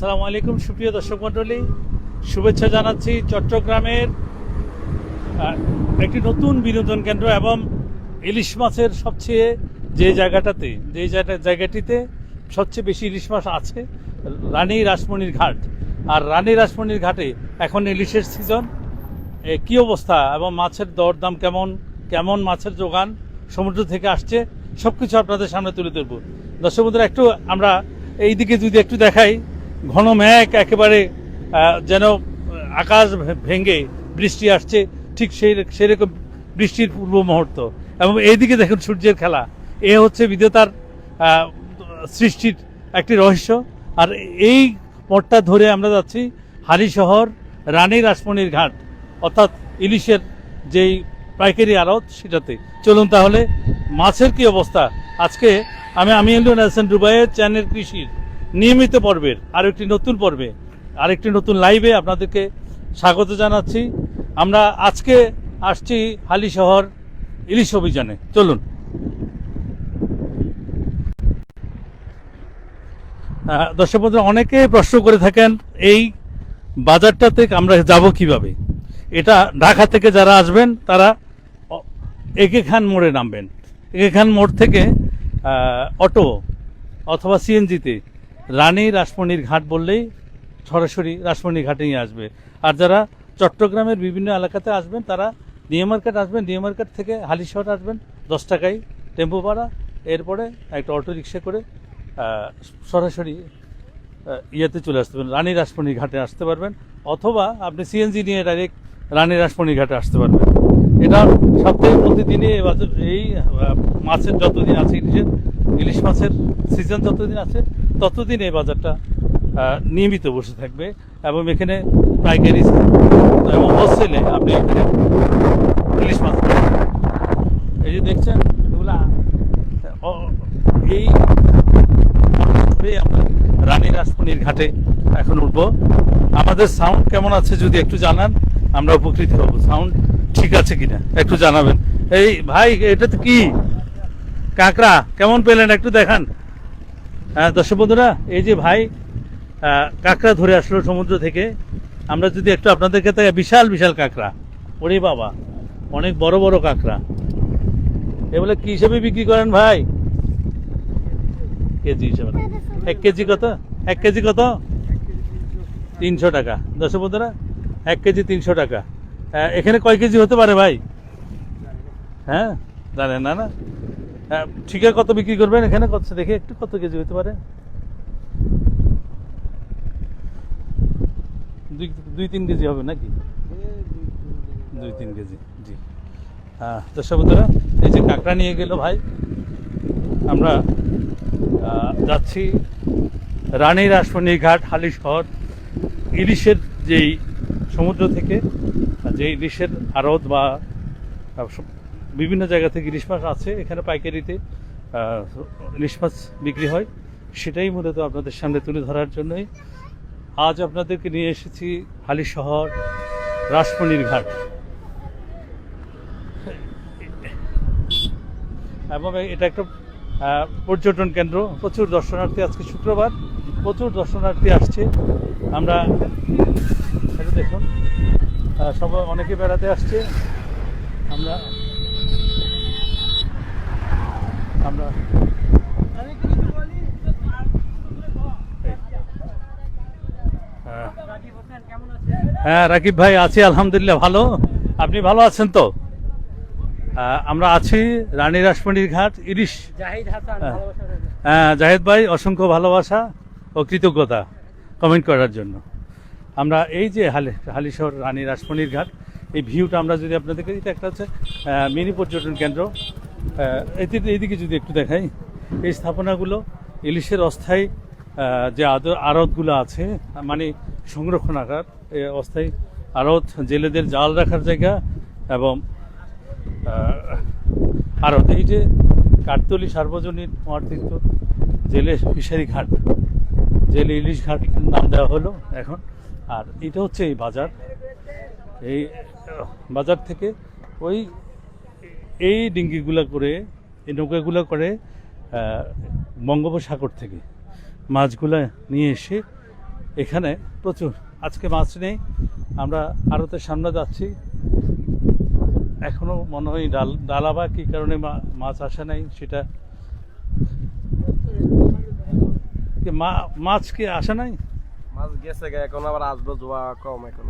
আসসালামু আলাইকুম, সুপ্রিয় দর্শক মণ্ডলী। শুভেচ্ছা জানাচ্ছি চট্টগ্রামের একটি নতুন বিনোদন কেন্দ্র এবং ইলিশ মাছের সবচেয়ে যে জায়গাটাতে, যে জায়গা- জায়গাটিতে সবচেয়ে বেশি ইলিশ মাছ আছে, রানী রাসমণির ঘাট। আর রানী রাসমণির ঘাটে এখন ইলিশের সিজন। কি অবস্থা? এবং মাছের দরদাম কেমন? কেমন মাছের যোগান? সমুদ্র থেকে আসছে। সব কিছু আপনাদের সামনে তুলে ধরবো। দর্শক বন্ধুরা, একটু আমরা এই দিকে যদি একটু দেখাই। ঘন মেঘ একেবারে যেন আকাশ ভেঙে বৃষ্টি আসছে, ঠিক সেই সেরকম বৃষ্টির পূর্ব মুহূর্ত। এবং এইদিকে দেখুন সূর্যের খেলা। এ হচ্ছে বিধতার সৃষ্টির একটি রহস্য। আর এই পথটা ধরে আমরা যাচ্ছি হালিশহর রানী রাসমণির ঘাট, অর্থাৎ ইলিশের যেই পাইকারি আড়ত সেটাতে। চলুন তাহলে, মাছের কি অবস্থা? আজকে আমি আমি ইন্ডিয়ান হাসান দুবাইয়ের চ্যানেল কৃষির। নিয়মিত পর্বের আর একটি নতুন পর্বে, আরেকটি নতুন লাইভে আপনাদেরকে স্বাগত জানাচ্ছি। আমরা আজকে আসছি হালি শহর ইলিশ অভিযানে। চলুন। দর্শক বন্ধুরা, অনেকে প্রশ্ন করে থাকেন, এই বাজারটাতে আমরা যাব কীভাবে? এটা ঢাকা থেকে যারা আসবেন, তারা একে খান মোড়ে নামবেন। একে খান মোড় থেকে অটো অথবা সিএনজিতে রানী রাসমণির ঘাট বললেই সরাসরি রাসমণি ঘাটে নিয়ে আসবে। আর যারা চট্টগ্রামের বিভিন্ন এলাকাতে আসবেন, তারা নিউ মার্কেট আসবেন নিউ মার্কেট থেকে হালিশহর আসবেন, দশ টাকায় টেম্পো ভাড়া, এরপরে একটা অটো রিক্সা করে সরাসরি ইয়েতে চলে আসতে পারবেন, রানী রাসমণি ঘাটে আসতে পারবেন, অথবা আপনি সিএনজি নিয়ে ডাইরেক্ট রানী রাসমণি ঘাটে আসতে পারবেন। এটা সপ্তাহে প্রতিদিনই এই বাজার- এই মাছের যতদিন আছে ইলিশের, ইলিশ মাছের সিজন যতদিন আছে, ততদিন এই বাজারটা নিয়মিত বসে থাকবে এবং এখানে পাইকারি এবং হোলসেলে আপনি এখানে ইলিশ মাছ এই যে দেখছেন এই আমরা রানী ঘাটে এখন উঠবো। আমাদের সাউন্ড কেমন আছে যদি একটু জানান, আমরা উপকৃত হব। সাউন্ড ঠিক আছে কিনা? একটু জানাবেন। এই ভাই, এটা তো কি? কাঁকড়া, কেমন পেলেন একটু দেখান। হ্যাঁ দর্শক বন্ধুরা, এই যে ভাই কাঁকড়া ধরে আসলো সমুদ্র থেকে। আমরা যদি একটু আপনাদেরকে তাই বিশাল বিশাল কাঁকড়া। ওরে বাবা, অনেক বড় বড় কাঁকড়া। এগুলো কি হিসেবে বিক্রি করেন ভাই? কেজি হিসেবে এক কেজি কত? এক কেজি কত? তিনশো টাকা। দশ বন্ধুরা, এক কেজি তিনশো টাকা। এখানে কয় কেজি হতে পারে ভাই? হ্যাঁ? জানেন না না? হ্যাঁ, ঠিক কত বিক্রি করবেন এখানে? কত দেখে একটু কত কেজি হতে পারে? দুই তিন কেজি হবে নাকি? দুই তিন কেজি জি। হ্যাঁ দর্শক বন্ধুরা এই যে কাঁকড়া নিয়ে গেল ভাই। আমরা যাচ্ছি রানী রাসমণি ঘাট হালি শহর ইলিশের যেই সমুদ্র থেকে। যে ইলিশের আড়ত বা বিভিন্ন জায়গা থেকে ইলিশ মাছ আছে, এখানে পাইকারিতে ইলিশ মাছ বিক্রি হয়। সেটাই মূলত আপনাদের সামনে তুলে ধরার জন্যই। আজ আপনাদেরকে নিয়ে এসেছি হালি শহর, রাসমণির ঘাট। এবং এটা একটা পর্যটন কেন্দ্র। প্রচুর দর্শনার্থী আজকে শুক্রবার। প্রচুর দর্শনার্থী আসছে। আমরা দেখুন। সবাই অনেকে বেড়াতে আসছে। আমরা আমরা হ্যাঁ। রাকিব ভাই আছি আলহামদুলিল্লাহ ভালো। আপনি ভালো আছেন তো? আমরা আছি রানী রাসমণির ঘাট হাসান হ্যাঁ। হ্যাঁ জাহেদ ভাই অসংখ্য ভালোবাসা ও কৃতজ্ঞতা কমেন্ট করার জন্য। আমরা এই যে হালি, হালিশহর রানী রাসমণির ঘাট, এই ভিউটা আমরা যদি আপনাদেরকে এটা একটা হচ্ছে মিনি পর্যটন কেন্দ্র। এদিকে এইদিকে যদি একটু দেখাই, এই স্থাপনাগুলো ইলিশের অস্থায়ী যে আড়তগুলো আছে মানে সংরক্ষণাগার অস্থায়ী আড়ত, জেলেদের জাল রাখার জায়গা এবং আর এই যে কাঠতলি সার্বজনীন মহাতীর্থ, জেলে ফিশারি ঘাট, জেলে ইলিশ ঘাট নাম দেওয়া হলো এখন। আর এটা হচ্ছে এই বাজার। এই, বাজার থেকে ওই এই ডিঙ্গিগুলো করে, এই নৌকাগুলো করে বঙ্গোপসাগর থেকে মাছগুলা নিয়ে এসে এখানে প্রচুর। আজকে মাছ নেই, আমরা আড়তের সামনে যাচ্ছি। এখনও মনে হয় ডাল ডালা বা কী কারণে মাছ আসা নাই সেটা। মা- মাছ কি আসা নাই? মাছ গেছে এখন আবার আসব জোয়া কম এখন।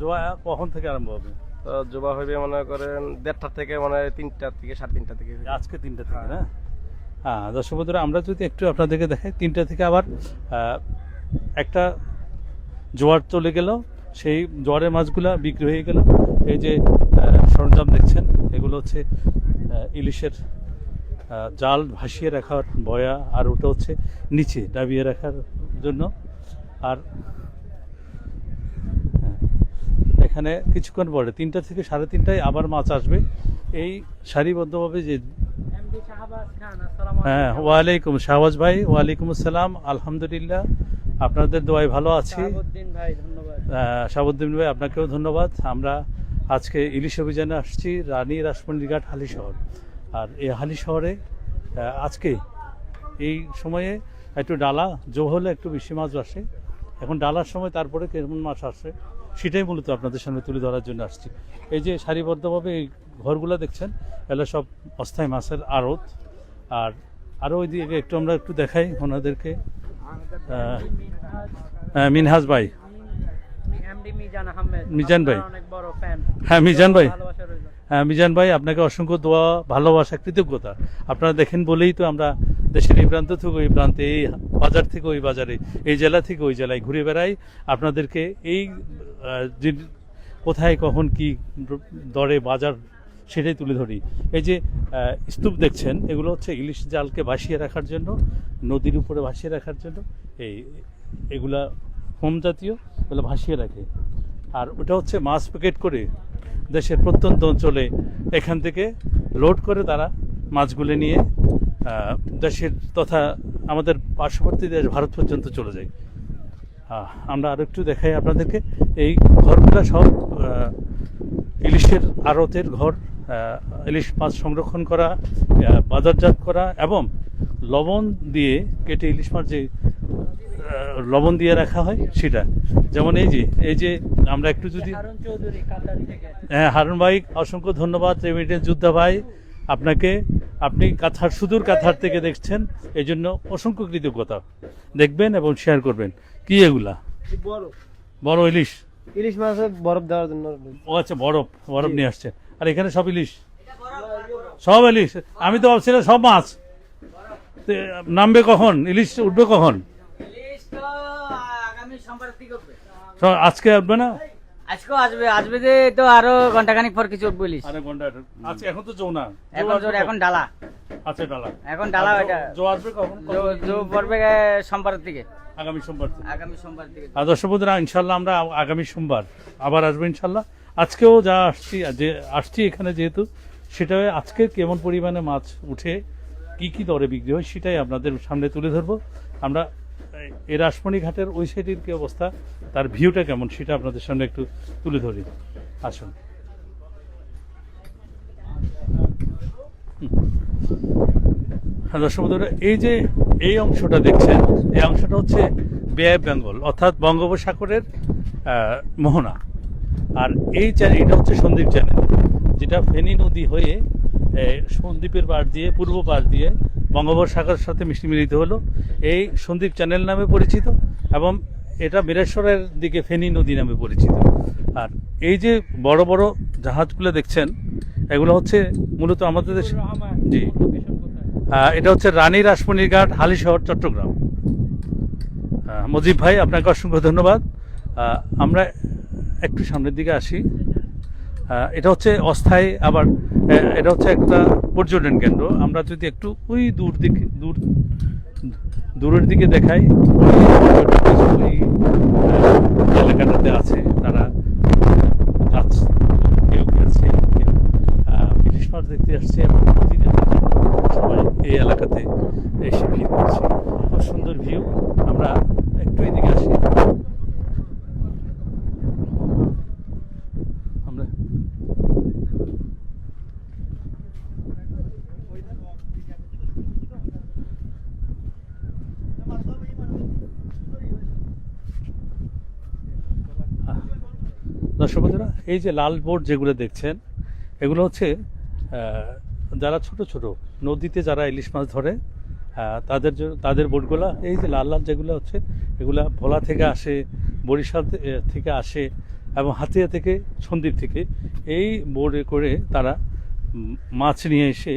জোয়া কখন থেকে আরম্ভ হবে? তো জোবা হইবে মনে করেন দেড়টা থেকে মানে তিনটা থেকে সাড়ে তিনটা থেকে আজকে তিনটা থেকে না? হ্যাঁ। দর্শক বন্ধুরা আমরা যদি একটু আপনাদেরকে দেখাই তিনটা থেকে আবার একটা জোয়ার চলে গেল সেই জোয়ারের মাছগুলা বিক্রি হয়ে গেল। এই যে সরঞ্জাম দেখছেন এগুলো হচ্ছে ইলিশের জাল ভাসিয়ে রাখার বয়া আর ওটা হচ্ছে নিচে ডাবিয়ে রাখার জন্য। আর হ্যাঁ, এখানে কিছুক্ষণ পরে তিনটা থেকে সাড়ে তিনটায় আবার মাছ আসবে। এই সারিবদ্ধভাবে যে হ্যাঁ ওয়ালাইকুম শাহবাজ ভাই ওয়ালাইকুম আসসালাম আলহামদুলিল্লাহ। আপনাদের দোয়ায় ভালো আছি। শাহাবুদ্দিন ভাই ধন্যবাদ। শাহাবুদ্দিন ভাই আপনাকেও ধন্যবাদ। আমরা আজকে ইলিশ অভিযানে আসছি রানী রাসমন্ডিঘাট হালি শহর। আর এই হালি শহরে আজকে এই সময়ে একটু ডালা জো হলে একটু বেশি মাছ আসে। এখন ডালার সময় তারপরে কেমন মাছ আসে সেটাই মূলত আপনাদের সামনে তুলে ধরার জন্য আসছি। এই যে সারিবদ্ধভাবে এই ঘরগুলো দেখছেন এগুলো সব অস্থায়ী মাছের আড়ত। আর আরও ওই দিকে একটু আমরা একটু দেখাই ওনাদেরকে। হ্যাঁ, মিনহাজ ভাই। মিজান ভাই। হ্যাঁ মিজান ভাই। হ্যাঁ মিজান ভাই আপনাকে অসংখ্য দোয়া ভালোবাসা কৃতজ্ঞতা। আপনারা দেখেন বলেই তো আমরা দেশের এই প্রান্ত থেকে ওই প্রান্তে, এই বাজার থেকে ওই বাজারে, এই জেলা থেকে ওই জেলায় ঘুরে বেড়াই। আপনাদেরকে এই কোথায়, কখন, কি দরে বাজার সেটাই তুলে ধরি। এই যে স্তূপ দেখছেন, এগুলো হচ্ছে ইলিশ জালকে ভাসিয়ে রাখার জন্য, নদীর উপরে ভাসিয়ে রাখার জন্য। এই, এগুলা হোম জাতীয়, এগুলো ভাসিয়ে রাখে। আর ওটা হচ্ছে মাছ প্যাকেট করে দেশের প্রত্যন্ত অঞ্চলে এখান থেকে লোড করে তারা মাছগুলো নিয়ে দেশের তথা আমাদের পার্শ্ববর্তী দেশ ভারত পর্যন্ত চলে যায়। আমরা আর একটু দেখাই আপনাদেরকে। এই ঘরগুলো সব ইলিশের আড়তের ঘর ইলিশ মাছ সংরক্ষণ করা বাজারজাত করা এবং লবণ দিয়ে কেটে ইলিশ মাছ যে লবণ দিয়ে রাখা হয় সেটা। যেমন এই যে এই যে আমরা একটু যদি হ্যাঁ হারুন ভাই অসংখ্য ধন্যবাদ রেমিটেন্স যোদ্ধা ভাই আপনাকে আপনি কাথার সুদূর কাথার থেকে দেখছেন এই জন্য অসংখ্য কৃতজ্ঞতা। দেখবেন এবং শেয়ার করবেন। কি এগুলা? বড় বড় ইলিশ? ইলিশ মাছে বরফ দেওয়ার জন্য। ও আচ্ছা বরফ বরফ নিয়ে আসছে। আর এখানে সব ইলিশ? সব ইলিশ? আমি তো ভাবছিলাম সব মাছ। নামবে কখন? ইলিশ উঠবে কখন? আজকে উঠবে না? আজকেও আসবে আসবে যে তো আরও ঘন্টাখানিক পর কিছু ইলিশ আরে ঘণ্টা আজকে এখন তো যৌনা এখন জোর এখন ডালা। আচ্ছা ডালা। এখন ডালা ওইটা জো আসবে কখন? জো- জো পড়বে গে সোমবারের দিকে। আগামী সোমবার থেকে। আগামী সোমবার দিকে। আর দর্শক বন্ধুরা ইনশাল্লাহ আমরা আগামী সোমবার আবার আসব ইনশাল্লাহ আজকেও যা আসছি যে আসছি এখানে যেহেতু সেটা আজকে কেমন পরিমাণে মাছ উঠে কি কি দরে বিক্রি হয় সেটাই আপনাদের সামনে তুলে ধরবো। আমরা এই- রাসমণি ঘাটের ওই সাইডের কি অবস্থা? তার ভিউটা কেমন? সেটা আপনাদের সামনে একটু তুলে ধরি। আসুন। দর্শক এই যে এই অংশটা দেখছেন, এই অংশটা হচ্ছে বে বেঙ্গল, অর্থাৎ বঙ্গোপসাগরের মোহনা। আর এই চ্যানেল এটা হচ্ছে সন্দ্বীপ চ্যানেল যেটা ফেনী নদী হয়ে সন্দ্বীপের পাড় দিয়ে, পূর্ব পাড় দিয়ে বঙ্গোপসাগরের সাথে মিষ্টি মিলিত হলো। এই সন্দীপ চ্যানেল নামে পরিচিত এবং এটা বীরেশ্বরের দিকে ফেনী নদী নামে পরিচিত। আর এই যে বড় বড় জাহাজগুলো দেখছেন, এগুলো হচ্ছে মূলত আমাদের দেশে জি। এটা হচ্ছে রানী রাসমণির ঘাট, হালিশহর, চট্টগ্রাম। মজিব ভাই, আপনাকে অসংখ্য ধন্যবাদ। আমরা একটু সামনের দিকে আসি। এটা হচ্ছে অস্থায়ী, আবার এটা হচ্ছে একটা পর্যটন কেন্দ্র। আমরা যদি একটু ওই দূর দিকে, দূর, দূরের দিকে দেখাই, ওই এলাকাটাতে আছে, তারা যাচ্ছে কেউ গেছে কেউ আহ, ইলিশ মাছ দেখতে আসছে এবং নদী দেখার জন্য সবাই এই এলাকাতে এসে ভিড় করছে খুব সুন্দর ভিউ আমরা একটু এদিকে আসি আমরা দর্শক বন্ধুরা, এই যে লাল বোর্ড যেগুলো দেখছেন, এগুলো হচ্ছে যারা ছোট ছোট, নদীতে যারা ইলিশ মাছ ধরে তাদের জন্য, তাদের বোটগুলা, এই যে লাল লাল যেগুলো হচ্ছে, এগুলা ভোলা থেকে আসে, বরিশাল থেকে আসে, এবং হাতিয়া থেকে, সন্দ্বীপ থেকে, এই বোর্ডে করে তারা মাছ নিয়ে এসে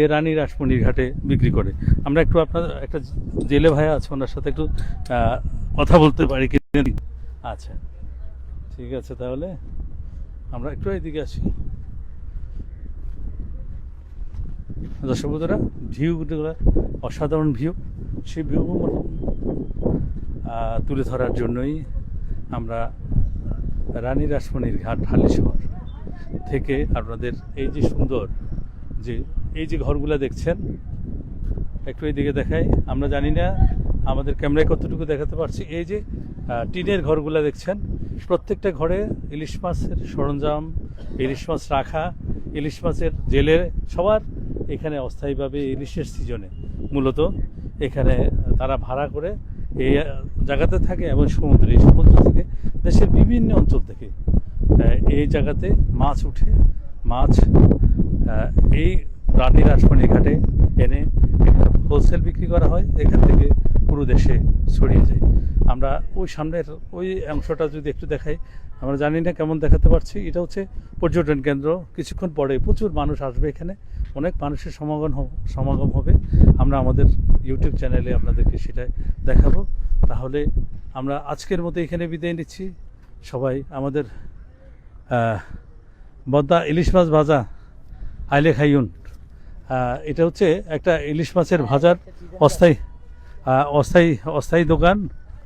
এ রানী রাসমণির ঘাটে বিক্রি করে। আমরা একটু আপনার, একটা জেলে ভাইয়া আছে, ওনার সাথে একটু কথা বলতে পারি কি আচ্ছা। ঠিক আছে তাহলে? আমরা একটু এদিকে আসি। দর্শক বন্ধুরা ভিউগুলো অসাধারণ ভিউ সেই ভিউ তুলে ধরার জন্যই আমরা রানী রাসমণির ঘাট হালিশহর থেকে আপনাদের এই যে সুন্দর যে, এই যে ঘরগুলো দেখছেন, একটু এইদিকে দেখাই। আমরা জানি না আমাদের ক্যামেরায় কতটুকু দেখাতে পারছি। এই যে টিনের ঘরগুলো দেখছেন প্রত্যেকটা ঘরে ইলিশ মাছের সরঞ্জাম, ইলিশ মাছ রাখা, ইলিশ মাছের জেলে সবার এখানে অস্থায়ীভাবে ইলিশের সিজনে মূলত এখানে তারা ভাড়া করে এই জায়গাতে থাকে এবং সমুদ্রে এই সমুদ্র থেকে দেশের বিভিন্ন অঞ্চল থেকে এই জায়গাতে মাছ উঠে। মাছ এই রানী রাজমণি ঘাটে এনে এখানে হোলসেল বিক্রি করা হয়, এখান থেকে পুরো দেশে ছড়িয়ে যায়। আমরা ওই সামনের ওই অংশটা যদি একটু দেখাই, আমরা জানি না কেমন দেখাতে পারছি। এটা হচ্ছে পর্যটন কেন্দ্র। কিছুক্ষণ পরে প্রচুর মানুষ আসবে এখানে। অনেক মানুষের সমাগম সমাগম হবে। আমরা আমাদের ইউটিউব চ্যানেলে আপনাদেরকে সেটাই দেখাবো। তাহলে আমরা আজকের মতো এখানে বিদায় নিচ্ছি। সবাই আমাদের বদ্দা ইলিশ মাছ ভাজা, আইলে খাইউন। এটা হচ্ছে একটা ইলিশ মাছের ভাজার অস্থায়ী অস্থায়ী অস্থায়ী দোকান।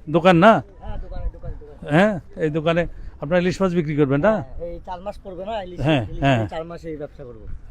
দোকান না? হ্যাঁ হ্যাঁ এই দোকানে আপনারা ইলিশ মাছ বিক্রি করবেন না? চার মাস করবে না হ্যাঁ, হ্যাঁ। চার মাস এই ব্যবসা করব।